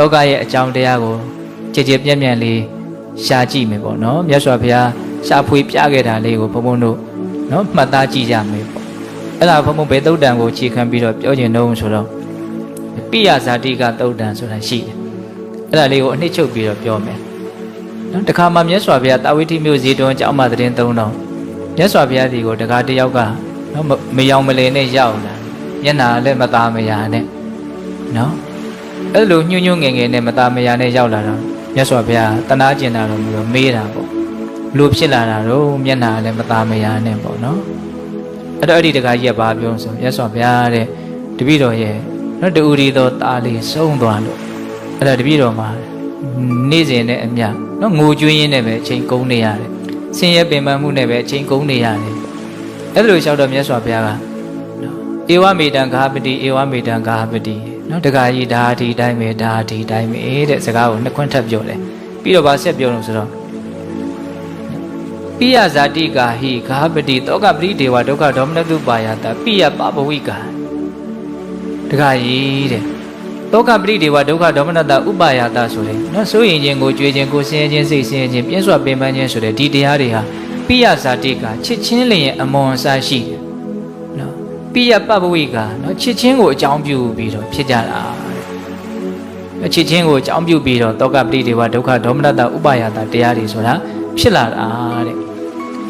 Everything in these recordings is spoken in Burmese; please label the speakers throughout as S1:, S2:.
S1: တောကရဲ့အကြောင်းတရားကိုကြည်ကြည်ပြန့်ပြန့်လေးရှာကြည့်မယ်ပေါ့နော်မြတ်စွာဘုရားရှာဖွေပြခဲ့တာလေးကိုဘုံဘုံတို့နော်မှတ်သားကြည့်ကြမယ်ပေါ့အဲ့ဒါဘုံဘုံဘယ်သုတ်တံကိုခြေခံပြီးတော့ပြောကျင်တော့ဆိုတော့ပိယဇာတိကသုတ်တံဆိုတာရှိတယ်အဲ့ဒါလေးကိုအနှစ်ချုပ်ပြီးတော့ပြောမယ်နော်တခါမှမြတ်စွာဘုရားတာဝိတိမြို့ဇေတွန်းကျောင်းမှာတရင်သုံးတော့မြတ်စွာဘုရားဒီကိုတခါတယောက်ကနော်မယောင်မလဲနဲ့ရောက်လာမျက်နာလည်းမသားမယာနဲ့နော် အဲ့လိုညှို့ညွန့်ငယ်ငယ်နဲ့မသားမယာနဲ့ရောက်လာတော့မြတ်စွာဘုရားတနာကျင်တာတော့မျိုးမေးတာပေါ့လူဖြစ်လာတာတော့မျက်နာလည်းမသားမယာနဲ့ပေါ့နော်အဲ့တော့အဲ့ဒီတခါကြီးကဘာပြောဆိုမြတ်စွာဘုရားတဲ့တပည့်တော်ရဲ့နော်တူရီတော်ตาလေးဆုံးသွားလို့အဲ့ဒါတပည့်တော်မှာနေ့စဉ်နဲ့အမျှနော်ငိုကြွေးရင်းနဲ့ပဲအချိန်ကုန်နေရတယ်ဆင်းရဲပင်ပန်းမှုနဲ့ပဲအချိန်ကုန်နေရတယ်အဲ့လိုလျှောက်တော့မြတ်စွာဘုရားကနော်ဧဝမေတံဂါပတိဧဝမေတံဂါပတိ နော်တခါကြီးဒါဒီတိုင်းပဲဒါဒီတိုင်းပဲတဲ့စကားကိုနှစ်ခွန်းထပ်ပြောတယ်ပြီးတော့ဗာဆက်ပြောလို့ဆိုတော့ပိယဇာတိကာဟိဂါပတိတောကပရိဒေဝဒုက္ခဒေါမနတုပါယတာပိယပပဝိကာတခါကြီးတဲ့တောကပရိဒေဝဒုက္ခဒေါမနတဥပါယတာဆိုတယ်နော်ဆိုရင်ချင်းကိုကြွေးခြင်းကိုဆင်းရဲခြင်းစိတ်ဆင်းရဲခြင်းပြင်းစွာပင်ပန်းခြင်းဆိုတဲ့ဒီတရားတွေဟာပိယဇာတိကာချစ်ချင်းလျင်အမွန်အစရှိတယ်နော် ပိယပပဝိကာနော်ချစ်ချင်းကိုအကြောင်းပြုပြီးတော့ဖြစ်ကြတာတဲ့ချစ်ချင်းကိုအကြောင်းပြုပြီးတော့တောကပရိဒေဝဒုက္ခဒေါမနတဥပါယတာတရားတွေဆိုတာဖြစ်လာတာတဲ့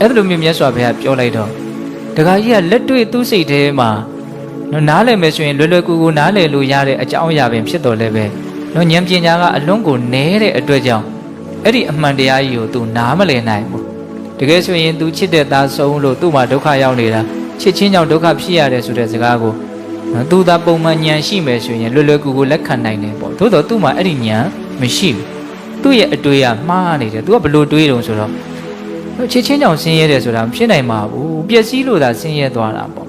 S1: အဲ့ဒါလိုမျိုးမြတ်စွာဘုရားပြောလိုက်တော့တခါကြီးကလက်တွေ့သူ့စိတ်ထဲမှာနော်နားလည်မယ်ဆိုရင်လွယ်လွယ်ကူကူနားလည်လို့ရတဲ့အကြောင်းအရာပင်ဖြစ်တော်လဲပဲနော်ဉာဏ်ပညာကအလွန်ကိုနဲတဲ့အတွက်ကြောင့်အဲ့ဒီအမှန်တရားကြီးကို तू နားမလည်နိုင်ဘူးတကယ်ဆိုရင် तू ချစ်တဲ့သားဆုံးလို့သူ့မှာဒုက္ခရောက်နေတာ ချစ်ချင်းကြောင့်ဒုက္ခဖြစ်ရတယ်ဆိုတဲ့စကားကိုနော် तू သာပုံမှန်ဉာဏ်ရှိမယ်ဆိုရင်လွယ်လွယ်ကူကူလက်ခံနိုင်တယ်ပေါ့သို့တော့သူ့မှာအဲ့ဒီဉာဏ်မရှိဘူးသူ့ရဲ့အတွေ့အမှားနေတယ် तू ကဘလို့တွေးတုံဆိုတော့ချစ်ချင်းကြောင့်ဆင်းရဲတယ်ဆိုတာမဖြစ်နိုင်ပါဘူးပျက်စီးလို့သာဆင်းရဲသွားတာပေါ့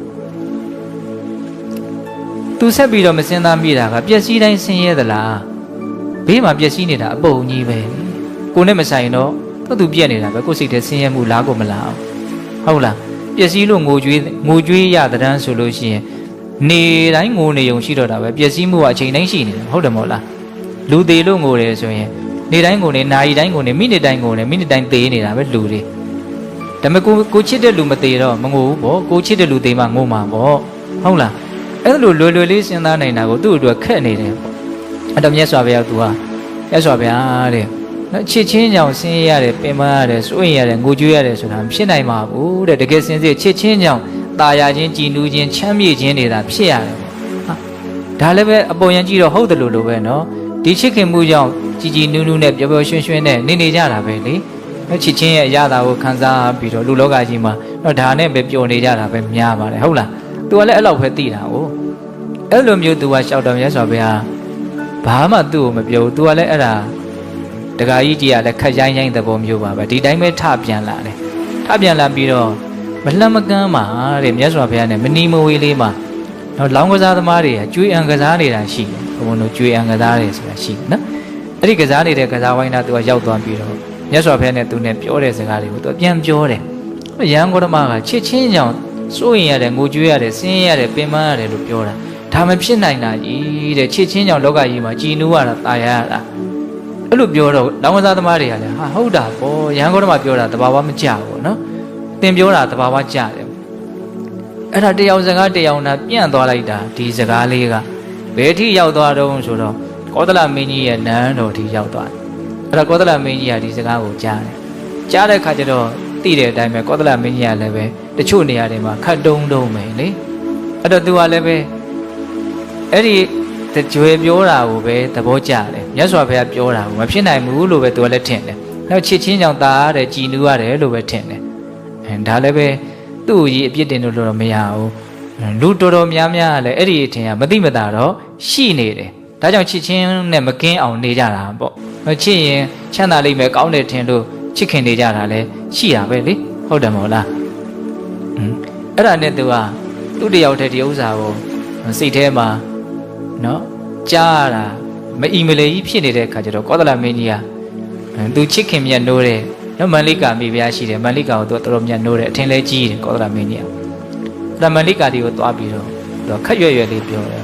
S1: သူဆက်ပြီးတော့မစင်သားမိတာကပျက်စီးတိုင်းဆင်းရဲသလားဘေးမှာပျက်စီးနေတာအပုံကြီးပဲကိုနဲ့မဆိုင်တော့သူ့သူပြက်နေတာပဲကိုစိတ်ထဲဆင်းရဲမှုလားကိုမလားဟုတ်လားပျ က်စီးလို့ငိုကြွေးငိုကြွေးရတဲ့တန်းဆိုလို့ရှိရင်နေတိုင်းငိုနေုံရှိတော့တာပဲပျက်စီးမှုကအချိန်တိုင်းရှိနေတယ်ဟုတ်တယ်မဟုတ်လားလူသေးလို့ငိုတယ်ဆိုရင်နေတိုင်းငိုနေနာရီတိုင်းငိုနေမိနစ်တိုင်းငိုနေမိနစ်တိုင်းသေးနေတာပဲလူတွေဒါပေမဲ့ကိုကိုချစ်တဲ့လူမသေးတော့မငိုဘူးပေါ့ကိုချစ်တဲ့လူသေးမှငိုမှာပေါ့ဟုတ်လားအဲ့လိုလွယ်လွယ်လေးစဉ်းစားနိုင်တာကိုသူ့အတွက်ခက်နေတယ်ပေါ့အဲ့တော့မြတ်စွာဘုရားကသူဟာမြတ်စွာဘုရားတဲ့ နော်ချစ်ချင်းကြောင့်ဆင်းရဲရတယ်ပင်ပန်းရတယ်စိုးရင်ရတယ်ငိုကြွေးရတယ်ဆိုတာမဖြစ်နိုင်ပါဘူးတဲ့တကယ်စင်စစ်ချစ်ချင်းကြောင့်ตาရခြင်းကြည်နူးခြင်းချမ်းမြေ့ခြင်းတွေသာဖြစ်ရတယ်ပေါ့ဟာဒါလည်းပဲအပေါ်ယံကြည့်တော့ဟုတ်တယ်လို့လို့ပဲနော်ဒီချစ်ခင်မှုကြောင့်ကြည်ကြည်နူးနူးနဲ့ပျော်ပျော်ရွှင်ရွှင်နဲ့နေနေကြတာပဲလေချစ်ချင်းရဲ့အရာတာကိုခံစားပြီးတော့လူလောကကြီးမှာတော့ဒါနဲ့ပဲပျော်နေကြတာပဲများပါတယ်ဟုတ်လား तू ကလည်းအဲ့လောက်ပဲသိတာ哦အဲ့လိုမျိုး तू ကရှောက်တော်မြတ်စွာဘုရားဘာမှသူ့ကိုမပြောဘူး तू ကလည်းအဲ့ဒါ ဒကာကြီးကြီးကလည်းခက်ရိုင်းရိုင်းသဘောမျိုးပါပဲဒီတိုင်းပဲထပြန်လာတယ်ထပြန်လာပြီးတော့မလှမ်းမကမ်းပါတဲ့မြတ်စွာဘုရားနဲ့မနီမဝေးလေးမှာနော်လောင်းကစားသမားတွေကကျွေးအံကစားနေတာရှိတယ်ဘုံတို့ကျွေးအံကစားတယ်ဆိုတာရှိနော်အဲ့ဒီကစားနေတဲ့ကစားဝိုင်းသားသူကရောက်သွားပြီးတော့မြတ်စွာဘုရားနဲ့သူနဲ့ပြောတဲ့စကားတွေကိုသူပြန်ပြောတယ်ရန်ကုန်ဓမ္မကချစ်ချင်းကြောင့်စိုးရင်ရတယ်ငိုကြွေးရတယ်ဆင်းရဲရတယ်ပင်ပန်းရတယ်လို့ပြောတာဒါမဖြစ်နိုင်တာကြီးတဲ့ချစ်ချင်းကြောင့်လောကကြီးမှာကြည်နူးရတာตายရတာ အဲ့လိုပြောတော့လောင်းကစားသမားတွေကလည်းဟာဟုတ်တာပေါ့ရန်ကုန်ဓမ္မပြောတာတဘာဝမကြဘူးနော်သင်ပြောတာတဘာဝကြတယ်အဲ့ဒါတယောက်စကားတယောက်နာပြန့်သွားလိုက်တာဒီစကားလေးကဘယ်ထိရောက်သွားတော့ဆိုတော့ကောသလမင်းကြီးရဲ့နန်းတော်ထိရောက်သွားတယ်အဲ့ဒါကောသလမင်းကြီးကဒီစကားကိုကြားတယ်ကြားတဲ့ခါကျတော့သိတဲ့အတိုင်းပဲကောသလမင်းကြီးကလည်းပဲတချို့နေရာတွေမှာခတ်တုံးတုံးမယ်လေအဲ့တော့သူကလည်းပဲအဲ့ဒီ တကြွယ်ပြောတာကိုပဲသဘောကျတယ်မြတ်စွာဘုရားပြောတာကိုမဖြစ်နိုင်ဘူးလို့ပဲသူကလည်းထင်တယ်နောက်ချစ်ချင်းကြောင့်တာရတယ်ကြည်နူးရတယ်လို့ပဲထင်တယ်အဲဒါလည်းပဲသူ့ကိုကြီးအပြစ်တင်လို့တော့မရဘူးလူတော်တော်များများကလည်းအဲ့ဒီအထင်ကမသိမသာတော့ရှိနေတယ်ဒါကြောင့်ချစ်ချင်းနဲ့မကင်းအောင်နေကြတာပေါ့ချစ်ရင်ချမ်းသာလိမ့်မယ်ကောင်းတယ်ထင်လို့ချစ်ခင်နေကြတာလည်းရှိတာပဲလေဟုတ်တယ်မဟုတ်လားအဲ့ဒါနဲ့သူကသူ့တယောက်တည်းဒီဥစ္စာကိုစိတ်ထဲမှာ နော်ကြားတာမအီမလေကြီးဖြစ်နေတဲ့ခါကျတော့ကောသလမင်းကြီးဟာသူချစ်ခင်မြတ်နိုးတယ်နော်မန္လိကာမိဖုရားရှိတယ်မန္လိကာကိုသူတော်တော်မြတ်နိုးတယ်အထင်လဲကြီးတယ်ကောသလမင်းကြီးကအဲ့ဒါမန္လိကာတီကိုသွားပြီးတော့သူခက်ရွက်ရွက်လေးပြောတယ်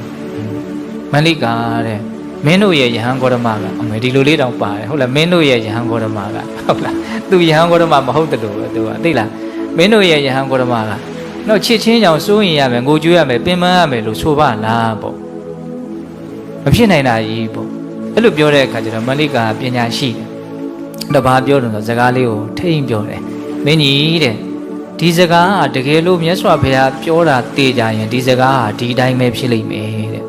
S1: မန္လိကာတဲ့မင်းတို့ရဲ့ယဟန်ဂေါတမကအမေဒီလိုလေးတောင်ပါတယ်ဟုတ်လားမင်းတို့ရဲ့ယဟန်ဂေါတမကဟုတ်လားသူယဟန်ဂေါတမမဟုတ်တယ်လို့သူကသိလားမင်းတို့ရဲ့ယဟန်ဂေါတမကတော့ချစ်ချင်းကြောင့်စိုးရင်ရမယ်ငိုကြွေးရမယ်ပင်ပန်းရမယ်လို့ဆိုပါလားပေါ့ မဖြစ်နိုင်တာကြီးပေါ့အဲ့လိုပြောတဲ့အခါကျတော့မလိကာပညာရှိတယ်တော့ဘာပြောတယ်ဆိုစကားလေးကိုထိမ့်ပြောတယ်မင်းကြီးတဲ့ဒီစကားကတကယ်လို့မြတ်စွာဘုရားပြောတာတေးကြရင်ဒီစကားဟာဒီတိုင်းပဲဖြစ်လိမ့်မယ်တဲ့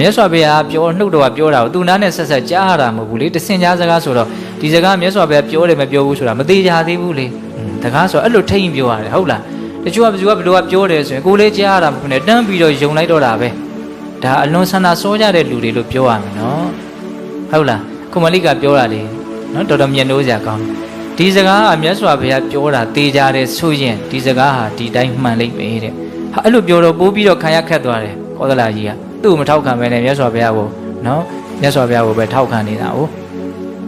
S1: မြတ်စွာဘုရားပြောနှုတ်တော်ကပြောတာကိုသူနားနဲ့ဆက်ဆက်ကြားရတာမဟုတ်ဘူးလေတစင်ကြားစကားဆိုတော့ဒီစကားမြတ်စွာဘုရားပြောတယ်မပြောဘူးဆိုတာမသေးကြသေးဘူးလေတကားဆိုအဲ့လိုထိမ့်ပြောရတယ်ဟုတ်လားတချို့ကဘယ်သူကဘယ်လိုကပြောတယ်ဆိုရင်ကိုယ်လေးကြားရတာမဟုတ်နဲ့တန်းပြီးတော့ယုံလိုက်တော့တာပဲ ဒါအလွန်ဆန္ဒစောကြတဲ့လူတွေလို့ပြောရမယ်နော်ဟုတ်လားကုမလိကပြောတာလေနော်တော်တော်မျက်နှိုးစရာကောင်းဒီစကားကမြတ်စွာဘုရားပြောတာတေးကြတယ်ဆိုရင်ဒီစကားဟာဒီတိုင်းမှန်လိမ့်မယ်တဲ့ဟာအဲ့လိုပြောတော့ပိုးပြီးတော့ခံရခက်သွားတယ်ကောသလာကြီးကသူ့ကိုမထောက်ခံပဲနဲ့မြတ်စွာဘုရားကိုနော်မြတ်စွာဘုရားကိုပဲထောက်ခံနေတာ哦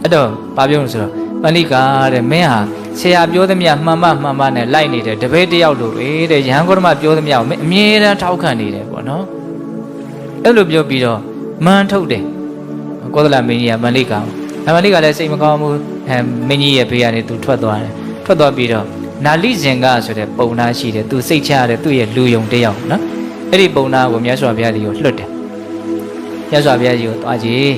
S1: အဲ့တော့ဘာပြောလို့ဆိုတော့ပဏိကာတဲ့မင်းဟာဆရာပြောသမျှမှန်မှမှန်မှနဲ့လိုက်နေတယ်တပည့်တယောက်လိုပဲတဲ့ရဟန်းဂေါရမပြောသမျှကိုမင်းအမြဲတမ်းထောက်ခံနေတယ်ပေါ့နော် အဲ့လိုပြောပြီးတော့မန်ထုတ်တယ်ကောသလမင်းကြီးကမန္လိကာကိုမန္လိကာလည်းစိတ်မကောင်းဘူးအဲမင်းကြီးရဲ့ဘေးကနေသူထွက်သွားတယ်ထွက်သွားပြီးတော့နာလိဇင်ကဆိုတဲ့ပုံနာရှိတယ်သူစိတ်ချရတဲ့သူ့ရဲ့လူယုံတယောက်နော်အဲ့ဒီပုံနာကိုမြတ်စွာဘုရားကြီးကိုလွတ်တယ်မြတ်စွာဘုရားကြီးကိုသွားကြည့်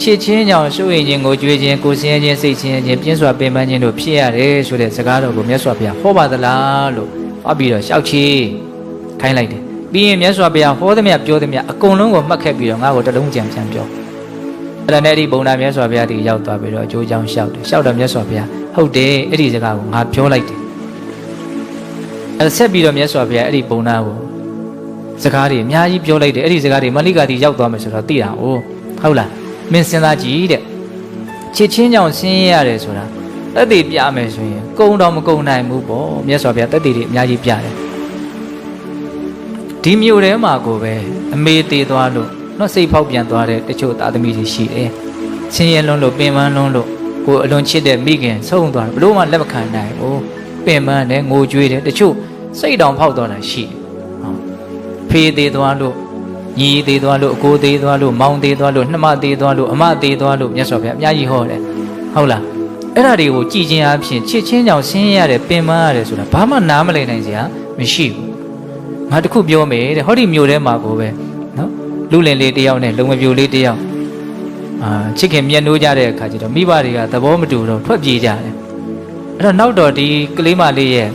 S1: ချစ်ချင်းကြောင့်ရှုရင်ချင်းကိုကြွေးချင်းကိုစင်းချင်းစိတ်ချင်းချင်းပြင်းစွာပင်ပန်းခြင်းတို့ဖြစ်ရတယ်ဆိုတဲ့စကားတော်ကိုမြတ်စွာဘုရားဟောပါသလားလို့ဟောပြီးတော့ရှောက်ချီခိုင်းလိုက်တယ် ပြီးရင်မြတ်စွာဘုရားဟောသမျှပြောသမျှအကုန်လုံးကိုမှတ်ခဲ့ပြီးတော့ငါ့ကိုတလုံးကြံပြန်ပြောအဲ့ဒါနဲ့ဒီဘုံနာမြတ်စွာဘုရားဒီရောက်သွားပြီးတော့အကျိုးကြောင့်ရှောက်တယ်ရှောက်တော့မြတ်စွာဘုရားဟုတ်တယ်အဲ့ဒီစကားကိုငါပြောလိုက်တယ်အဲ့ဆက်ပြီးတော့မြတ်စွာဘုရားအဲ့ဒီဘုံနာကိုစကားတွေအများကြီးပြောလိုက်တယ်အဲ့ဒီစကားတွေမလိကာတိရောက်သွားမယ်ဆိုတော့သိတာ哦ဟုတ်လားမင်းစဉ်းစားကြည့်တဲ့ချစ်ချင်းကြောင့်ဆင်းရဲရတယ်ဆိုတာတက်တည်ပြမယ်ဆိုရင်ကုံတော့မကုံနိုင်ဘူးပေါ့မြတ်စွာဘုရားတက်တည်တွေအများကြီးပြတယ် ဒီမြို့ထဲမှာကိုပဲအမေသေးသွားလို့နော်စိတ်ဖောက်ပြန်သွားတဲ့တချို့သားသမီးတွေရှိတယ်ဆင်းရဲလွန်းလို့ပင်ပန်းလွန်းလို့ကိုအလွန်ချစ်တဲ့မိခင်ဆုံးသွားတယ်ဘလို့မှလက်မခံနိုင်ဘူးပင်ပန်းတယ်ငိုကြွေးတယ်တချို့စိတ်တောင်ဖောက်သွားတာရှိတယ်ဟုတ်ဖေးသေးသွားလို့ညီသေးသွားလို့အကိုသေးသွားလို့မောင်သေးသွားလို့နှမသေးသွားလို့အမသေးသွားလို့မြတ်စွာဘုရားအများကြီးဟောတယ်ဟုတ်လားအဲ့ဒါတွေကိုကြည်ချင်းအဖြစ်ချစ်ချင်းကြောင့်ဆင်းရဲရတယ်ပင်ပန်းရတယ်ဆိုတာဘာမှနားမလည်နိုင်စရာမရှိဘူး ငါတခုပြောမယ်တဲ့ဟောဒီမြို့ထဲမှာကိုပဲနော်လူလင်လေးတယောက်နဲ့လုံမပြိုလေးတယောက်အာချစ်ခင်မြတ်နိုးကြတဲ့အခါကျတော့မိဘတွေကသဘောမတူတော့ထွက်ပြေးကြတယ်အဲ့တော့နောက်တော့ဒီကလေးမလေးရဲ့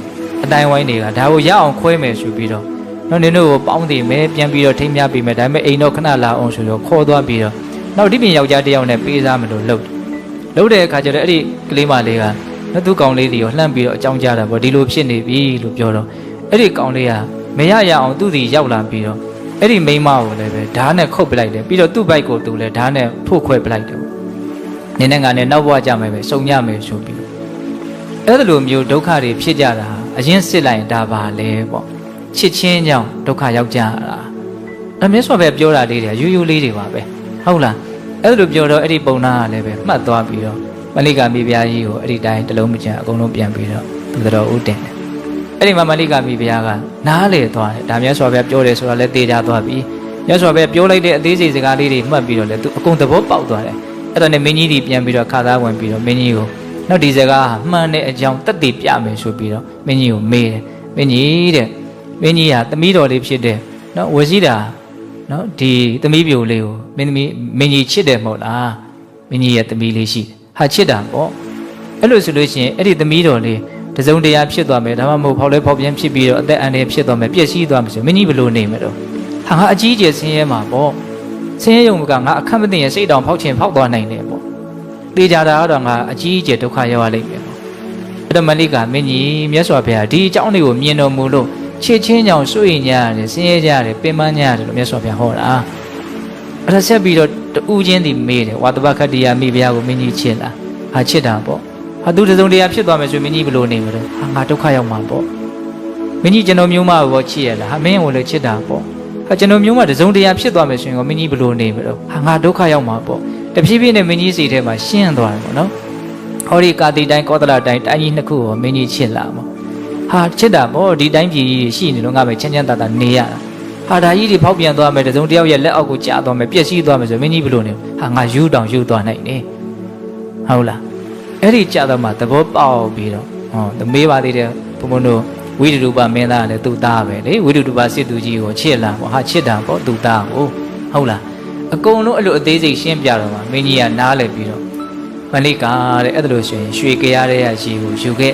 S1: အတိုင်းဝိုင်းတွေကဒါကိုရအောင်ခွဲမယ်ဆိုပြီးတော့နော်နင်တို့ကိုပေါင်းတည်မယ်ပြန်ပြီးတော့ထိမ့်မြပေးမယ်ဒါပေမဲ့အိမ်တော့ခဏလာအောင်ဆိုတော့ခေါ်သွားပြီးတော့နောက်ဒီပြင်ယောက်ျားတယောက်နဲ့ပေးစားမလို့လှုပ်တယ်လှုပ်တဲ့အခါကျတော့အဲ့ဒီကလေးမလေးကနော်သူ့ကောင်လေးစီကိုလှမ်းပြီးတော့အကြောင်းကြားတာပေါ့ဒီလိုဖြစ်နေပြီလို့ပြောတော့အဲ့ဒီကောင်လေးက မရရအောင်သူ့စီရောက်လာပြီးတော့အဲ့ဒီမိန်းမကိုလည်းပဲဓာတ်နဲ့ခုတ်ပလိုက်တယ်ပြီးတော့သူ့ဘိုက်ကိုသူလည်းဓာတ်နဲ့ထိုးခွဲပလိုက်တယ်ပေါ့နင်းနဲ့ငါနဲ့နောက်ဘဝကြမယ်ပဲစုံညမယ်ဆိုပြီးတော့အဲ့လိုမျိုးဒုက္ခတွေဖြစ်ကြတာအရင်စစ်လိုက်ရင်ဒါပါလေပေါ့ချစ်ချင်းကြောင့်ဒုက္ခရောက်ကြတာအမြတ်စွာဘုရားပြောတာလေးတွေရိုးရိုးလေးတွေပါပဲဟုတ်လားအဲ့လိုပြောတော့အဲ့ဒီပုံနာကလည်းပဲမှတ်သွားပြီးတော့မလိကမိဖုရားကြီးကိုအဲ့ဒီတိုင်းတလုံးမကြံအကုန်လုံးပြန်ပြီးတော့သူတော်ဦးတင်တယ် အဲ့ဒီမှာမလိကမိဖုရားကနားလေသွားတယ်ဒါမြတ်စွာဘုရားပြောတယ်ဆိုတော့လည်းတေးကြသွားပြီမြတ်စွာဘုရားပြောလိုက်တဲ့အသေးစိတ်စကားလေးတွေမှတ်ပြီးတော့လည်းသူအကုန်သဘောပေါက်သွားတယ်အဲ့ဒါနဲ့မင်းကြီးဒီပြန်ပြီးတော့ခါသားဝင်ပြီးတော့မင်းကြီးကိုနောက်ဒီစကားဟာမှန်တဲ့အကြောင်းတက်တည်ပြမယ်ဆိုပြီးတော့မင်းကြီးကိုမေးတယ်မင်းကြီးတဲ့မင်းကြီးဟာသမီးတော်လေးဖြစ်တဲ့နော်ဝစီတာနော်ဒီသမီးပြိုလေးကိုမင်းသမီးမင်းကြီးချစ်တယ်မဟုတ်လားမင်းကြီးရဲ့သမီးလေးရှိတယ်ဟာချစ်တာပေါ့အဲ့လိုဆိုလို့ရှိရင်အဲ့ဒီသမီးတော်လေး တစုံတရာဖြစ်သွားမယ်ဒါမှမဟုတ်ဖောက်လဲဖောက်ပြန်ဖြစ်ပြီးတော့အသက်အန္တရာယ်ဖြစ်သွားမယ်ပျက်စီးသွားမယ်ဆိုမင်းကြီးဘယ်လိုနေမလို့ဟာငါအကြီးအကျယ်ဆင်းရဲမှာပေါ့ဆင်းရဲုံကငါအခက်မသိရင်စိတ်တောင်ဖောက်ချင်ဖောက်သွားနိုင်တယ်ပေါ့တေးကြတာကတော့ငါအကြီးအကျယ်ဒုက္ခရောက်ရလိမ့်မယ်ပေါ့အဲ့တော့မလိကမင်းကြီးမြတ်စွာဘုရားဒီအကြောင်းလေးကိုမြင်တော်မူလို့ချစ်ချင်းကြောင့်စိုးရင်ကြရတယ်ဆင်းရဲကြရတယ်ပင်ပန်းကြရတယ်လို့မြတ်စွာဘုရားဟောတာအဲ့ဒါဆက်ပြီးတော့တူးချင်းဒီမေးတယ်ဝါတပခတ္တိယမိဘုရားကိုမင်းကြီးချစ်လားဟာချစ်တာပေါ့ ဟာသူတစုံတရာဖြစ်သွားမယ်ဆိုမင်းကြီးဘယ်လိုနေမလဲဟာငါဒုက္ခရောက်မှာပေါ့မင်းကြီးကျွန်တော်မျိုးမကိုချစ်ရလားဟာမင်းကိုလည်းချစ်တာပေါ့ဟာကျွန်တော်မျိုးမတစုံတရာဖြစ်သွားမယ်ဆိုရင်မင်းကြီးဘယ်လိုနေမလဲဟာငါဒုက္ခရောက်မှာပေါ့တဖြည်းဖြည်းနဲ့မင်းကြီးစိတ်ထဲမှာရှင်းသွားတယ်ပေါ့နော်ဟောဒီကာတိတိုင်းကောသလတိုင်းတိုင်းကြီးနှစ်ခုကိုမင်းကြီးချစ်လာပေါ့ဟာချစ်တာပေါ့ဒီတိုင်းပြည်ရှိနေလို့ငါပဲချမ်းချမ်းသာသာနေရတာဟာဒါကြီးတွေဖောက်ပြန်သွားမယ်တစုံတစ်ယောက်ရဲ့လက်အောက်ကိုကျသွားမယ်ပျက်စီးသွားမယ်ဆိုမင်းကြီးဘယ်လိုနေဟာငါယူတောင်ယူသွားနိုင်တယ်ဟုတ်လား အဲ့ဒီကြတော့မှသဘောပေါက်ပြီးတော့ဟောသူမေးပါသေးတယ်ဘုံဘုံတို့ဝိတုဒုပမင်းသားကလည်းသူ့သားပဲလေဝိတုဒုပစစ်သူကြီးကိုချစ်လာပေါ့ဟာချစ်တာပေါ့သူ့သားကိုဟုတ်လားအကုန်လုံးအဲ့လိုအသေးစိတ်ရှင်းပြတော့မှမင်းကြီးကနားလည်ပြီးတော့မလိကာတဲ့အဲ့ဒါလို့ဆိုရင်ရွှေကြရတဲ့ရရှိကိုယူခဲ့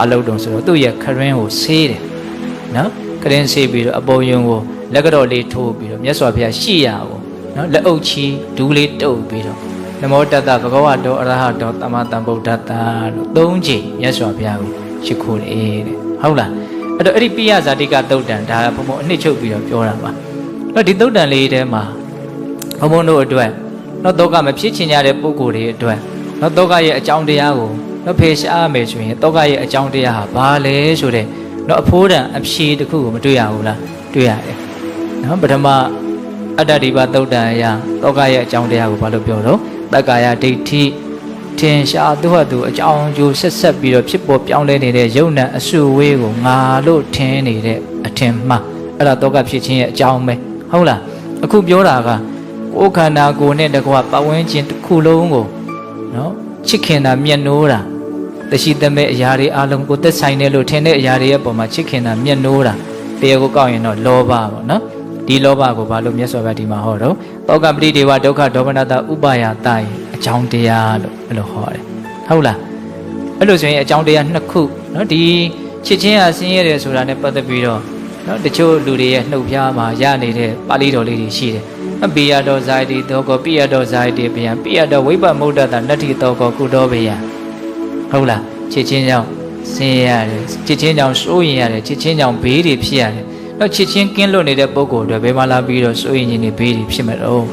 S1: အလုပ်တုံဆိုတော့သူ့ရဲ့ခရင်းကိုဆေးတယ်နော်ခရင်းဆေးပြီးတော့အပေါ်ယုံကိုလက်ကတော့လေးထိုးပြီးတော့မြတ်စွာဘုရားရှိရအောင်နော်လက်အုပ်ချီဒူးလေးတုပ်ပြီးတော့ နမောတတ္တဘဂဝတောအရဟတောသမ္မာသမ္ဗုဒ္ဓတ္တလို့သုံးချိန်မြတ်စွာဘုရားကိုရှိခိုးတယ်တဲ့ဟုတ်လားအဲ့တော့အဲ့ဒီပိယဇာတိကသုတ်တန်ဒါဘုံဘုံအနှစ်ချုပ်ပြီးတော့ပြောတာပါအဲ့တော့ဒီသုတ်တန်လေးထဲမှာဘုံဘုံတို့အတွက်တော့တောကမဖြစ်ချင်ကြတဲ့ပုံကိုယ်တွေအတွက်တော့တောကရဲ့အကြောင်းတရားကိုတော့ဖေရှားမယ်ဆိုရင်တောကရဲ့အကြောင်းတရားဟာဘာလဲဆိုတဲ့တော့အဖိုးတန်အဖြေတစ်ခုကိုမတွေ့ရဘူးလားတွေ့ရတယ်နော်ပထမအတ္တဒီပါသုတ်တန်အရာတောကရဲ့အကြောင်းတရားကိုဘာလို့ပြောတော့ တက္ကာယဒိဋ္ဌိထင်ရှားသူ့ဟာသူအကြောင်းအကျိုးဆက်ဆက်ပြီးတော့ဖြစ်ပေါ်ပြောင်းလဲနေတဲ့ယုံနဲ့အစုဝေးကိုငါလို့ထင်နေတဲ့အထင်မှားအဲ့ဒါတောကဖြစ်ခြင်းရဲ့အကြောင်းပဲဟုတ်လားအခုပြောတာကကိုယ်ခန္ဓာကိုယ်နဲ့တကွာပတ်ဝန်းကျင်တစ်ခုလုံးကိုနော်ချစ်ခင်တာမျက်နှိုးတာတရှိသမဲ့အရာတွေအလုံးကိုသက်ဆိုင်တယ်လို့ထင်တဲ့အရာတွေရဲ့ပုံမှာချစ်ခင်တာမျက်နှိုးတာတရားကိုကောက်ရင်တော့လောဘပေါ့နော်ဒီလောဘကိုဘာလို့မြတ်စွာဘုရားဒီမှာဟောတော့ တောကပတိဒေဝဒုက္ခဒေါမနတဥပါယတယအကြောင်းတရားလို့အဲ့လိုဟောတယ်ဟုတ်လားအဲ့လိုဆိုရင်အကြောင်းတရားနှစ်ခုနော်ဒီချစ်ချင်းဟာဆင်းရဲတယ်ဆိုတာနဲ့ပတ်သက်ပြီးတော့နော်တချို့လူတွေရဲ့နှုတ်ဖျားမှာရနေတဲ့ပါဠိတော်လေးတွေရှိတယ်အပိယတော်ဇာတိတောကောပိယတော်ဇာတိပယံပိယတော်ဝိပမုဒ္ဒတာနတ္တိတောကောကုတောပယံဟုတ်လားချစ်ချင်းကြောင့်ဆင်းရဲရတယ်ချစ်ချင်းကြောင့်စိုးရင်ရတယ်ချစ်ချင်းကြောင့်ဘေးတွေဖြစ်ရတယ် တော့ချစ်ချင်းကင်းလွတ်နေတဲ့ပုဂ္ဂိုလ်တွေဘယ်မှာလာပြီးတော့စိုးရင်ခြင်းတွေဘေးတွေဖြစ်မဲ့တော့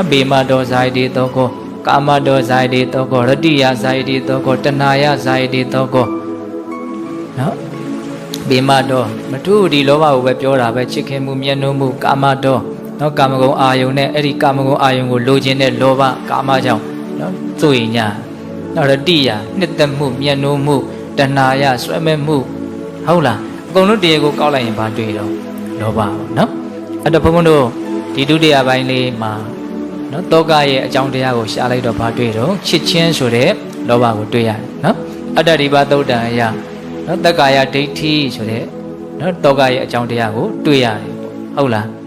S1: အပိမတော်ဇာတိတောကောကာမတော်ဇာတိတောကောရတိယဇာတိတောကောတဏှာယဇာတိတောကောနော်ဘေမတော်မထုဒီလောဘကိုပဲပြောတာပဲချစ်ခင်မှုမျက်နှာမှုကာမတော်နော်ကာမဂုဏ်အာယုန်နဲ့အဲ့ဒီကာမဂုဏ်အာယုန်ကိုလိုချင်တဲ့လောဘကာမကြောင့်နော်စိုးရင်ညာနော်ရတိယနှစ်သက်မှုမျက်နှာမှုတဏှာယဆွဲမဲ့မှုဟုတ်လား အကုန်လုံးတရားကိုကောက်လိုက်ရင်ဘာတွေ့တော့လောဘပေါ့နော်အဲ့တော့ဘုန်းဘုန်းတို့ဒီဒုတိယပိုင်းလေးမှာနော်တောကရဲ့အကြောင်းတရားကိုရှားလိုက်တော့ဘာတွေ့တော့ချစ်ချင်းဆိုတဲ့လောဘကိုတွေ့ရတယ်နော်အတ္တဒီပါသုတ်တံအရာနော်တက္ကာယဒိဋ္ဌိဆိုတဲ့နော်တောကရဲ့အကြောင်းတရားကိုတွေ့ရတယ်ပေါ့ဟုတ်လား